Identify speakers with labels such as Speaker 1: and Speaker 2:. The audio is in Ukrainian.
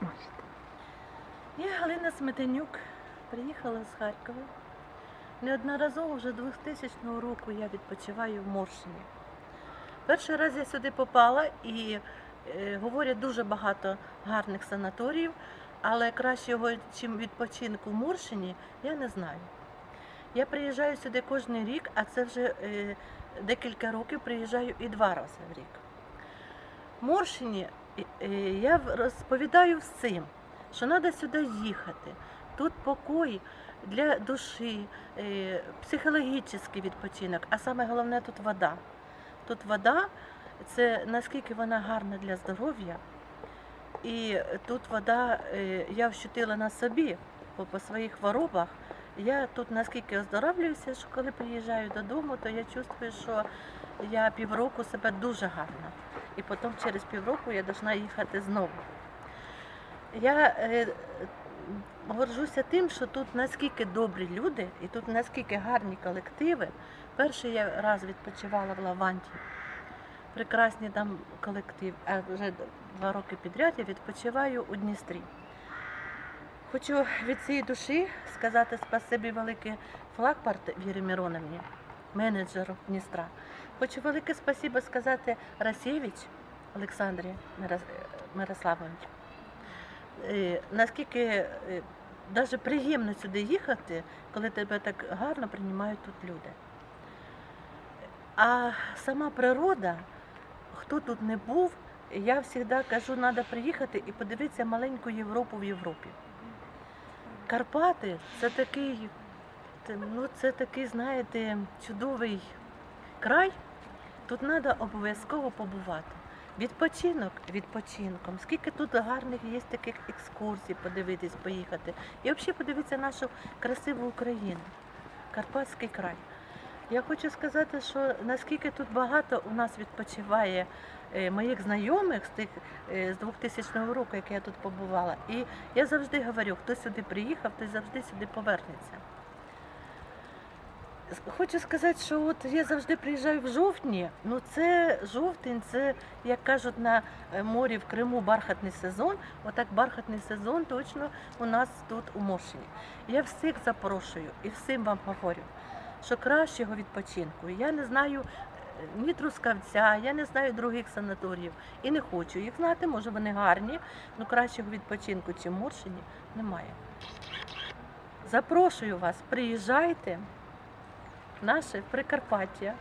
Speaker 1: Можете.
Speaker 2: Я Галина Сметенюк, приїхала з Харкова. Неодноразово вже 2000 року я відпочиваю в Моршині. Перший раз я сюди попала і е, говорять дуже багато гарних санаторіїв, але кращого, чим відпочинку в Моршині, я не знаю. Я приїжджаю сюди кожен рік, а це вже е, декілька років приїжджаю і два рази в рік. В Моршині я розповідаю всім, що треба сюди їхати. Тут покой для душі, е, психологічний відпочинок, а саме головне тут вода. Тут вода, це наскільки вона гарна для здоров'я. І тут вода, е, я вщутила на собі по, по своїх хворобах. Я тут наскільки оздоровлююся, що коли приїжджаю додому, то я чувствую, що я півроку себе дуже гарно. І потім через півроку я повинна їхати знову. Я е, горжуся тим, що тут наскільки добрі люди, і тут наскільки гарні колективи. Перший я раз відпочивала в Лаванті. Прекрасний там колектив, а вже два роки підряд я відпочиваю у Дністрі. Хочу від цієї душі сказати спасибі велике Флагпарт Вірі Мироновні, менеджеру Дністра. Хочу велике спасибо сказати Расєвич Олександрі Мирос- Мирославович. Е, Наскільки навіть приємно сюди їхати, коли тебе так гарно приймають тут люди. А сама природа, хто тут не був, я завжди кажу, треба приїхати і подивитися маленьку Європу в Європі. Карпати це такий, це, ну, це такий, знаєте, чудовий край. Тут треба обов'язково побувати. Відпочинок відпочинком. Скільки тут гарних є таких екскурсій, подивитись, поїхати. І взагалі подивитися нашу красиву Україну, Карпатський край. Я хочу сказати, що наскільки тут багато у нас відпочиває е, моїх знайомих з тих е, з 2000 року, як я тут побувала. І я завжди говорю, хто сюди приїхав, той завжди сюди повернеться. Хочу сказати, що от я завжди приїжджаю в жовтні. Ну це жовтень, це як кажуть на е, морі в Криму бархатний сезон. Отак бархатний сезон точно у нас тут у Моршині. Я всіх запрошую і всім вам говорю, що кращого відпочинку. Я не знаю е, ні Трускавця, я не знаю других санаторіїв і не хочу їх знати. Може вони гарні, але кращого відпочинку, чим в Моршині, немає. Запрошую вас, приїжджайте наше Прикарпаття.